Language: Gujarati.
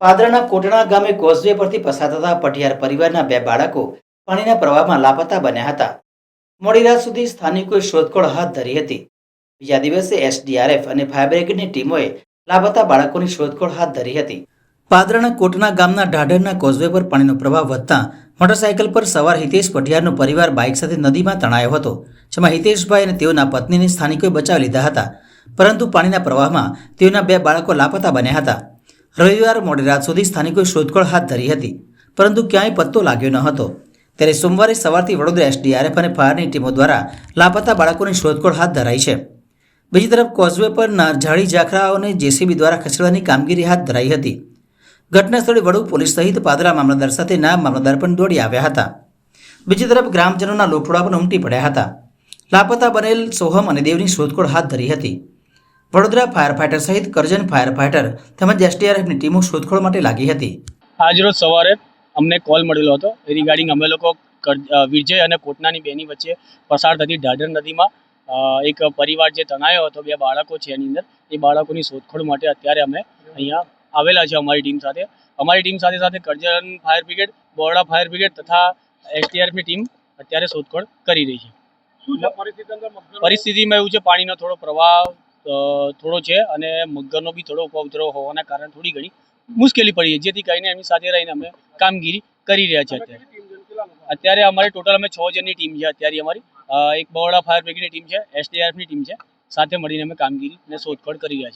પાદરાના કોટણા ગામે કોઝવે પરથી પસાર થતા પટિયાર પરિવારના બે બાળકો પાણીના પ્રવાહમાં લાપતા બન્યા હતા. મોડી રાત સુધી સ્થાનિકોએ શોધખોળ હાથ ધરી હતી. બીજા દિવસે એસડીઆરએફ અને ફાયર બ્રિગેડની ટીમોએ લાપતા બાળકોની શોધખોળ હાથ ધરી હતી. પાદરાના કોટના ગામના ઢાઢરના કોઝવે પર પાણીનો પ્રવાહ વધતા મોટરસાયકલ પર સવાર હિતેશ પટિયારનો પરિવાર બાઇક સાથે નદીમાં તણાયો હતો, જેમાં હિતેશભાઈ અને તેઓના પત્નીને સ્થાનિકોએ બચાવી લીધા હતા. પરંતુ પાણીના પ્રવાહમાં તેઓના બે બાળકો લાપતા બન્યા હતા. રવિવાર મોડી રાત સુધી સ્થાનિકોએ શોધખોળ હાથ ધરી હતી, પરંતુ ક્યાંય પત્તો લાગ્યો ન હતો. ત્યારે સોમવારે સવારથી વડોદરા એસડીઆરએફ અને ફાયરની ટીમો દ્વારા લાપતા બાળકોની શોધખોળ હાથ ધરાઈ છે. બીજી તરફ કોઝવે પર ઝાડી ઝાખરાઓને જેસીબી દ્વારા ખસેડવાની કામગીરી હાથ ધરાઈ હતી. ઘટના સ્થળે વડુ પોલીસ સહિત પાદરા મામલતદાર સાથે નાયબ મામલતદાર પણ દોડી આવ્યા હતા. બીજી તરફ ગ્રામજનોના લોકટોળા પણ ઉમટી પડ્યા હતા. લાપતા બનેલ સોહમ અને દેવની શોધખોળ હાથ ધરી હતી. વડોદરા ફાયર ફાઇટર સહિત કરજણ ફાયર ફાઇટર તેમજ એસડીઆરએફની ટીમો શોધખોળ માટે લાગી હતી. આજરોજ સવારે અમને કોલ મળેલો હતો. એ રિગાર્ડિંગ અમે લોકો વિજય અને કોટનાની બેની વચ્ચે પસાર થતી ઢાઢર નદીમાં એક પરિવાર જે તણાયો હતો બે બાળકો છે એની અંદર એ બાળકોની શોધખોળ માટે અત્યારે અમે અહીંયા આવેલા છે અમારી ટીમ સાથે. અમારી ટીમ સાથે સાથે Karjan fire brigade Borda fire brigade તથા એસટીઆરએફની ટીમ અત્યારે શોધખોળ કરી રહી છે. પરિસ્થિતિમાં એવું છે પાણીનો થોડો પ્રવાહ થોડો છે અને મગરનો બી થોડો ઉપદ્રવ હોવાના કારણે થોડી ઘણી મુશ્કેલી પડી છે. જેથી કરીને એમની સાથે રહીને અમે કામગીરી કરી રહ્યા છીએ અત્યારે. અત્યારે અમારી ટોટલ અમે છ જણની ટીમ છે. અત્યારે અમારી એક બરોડા ફાયર બ્રિગેડની ટીમ છે, એસડીઆરએફની ટીમ છે. સાથે મળીને અમે કામગીરી અને શોધખોળ કરી રહ્યા છે